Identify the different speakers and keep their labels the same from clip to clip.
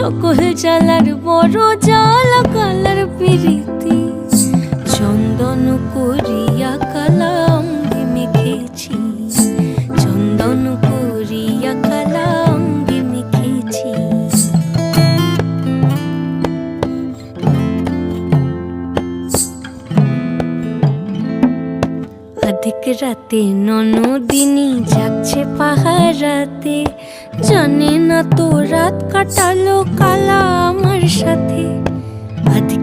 Speaker 1: সকল জ্বালার বড় জ্বালা, কালার পিরিতি। চন্দন করিয়া কালা অঙ্গে মেখেছি। চন্দন করিয়া কালা অঙ্গে মেখেছি। অধিক রাতে ননদিনী যাচ্ছে পাহারাতে। জানে না তো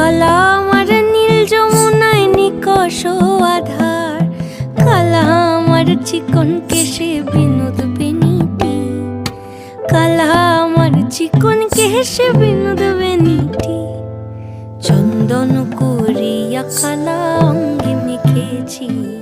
Speaker 1: কালা আমার নীল যমুনায় নিকষ আধার। কালা আমার চিকন কেশে বিনোদ বেনিটি। কালা আমার চিকন কেশে বিনোদ বেনিটি। চন্দন করিয়া কালা অঙ্গে মেখেছি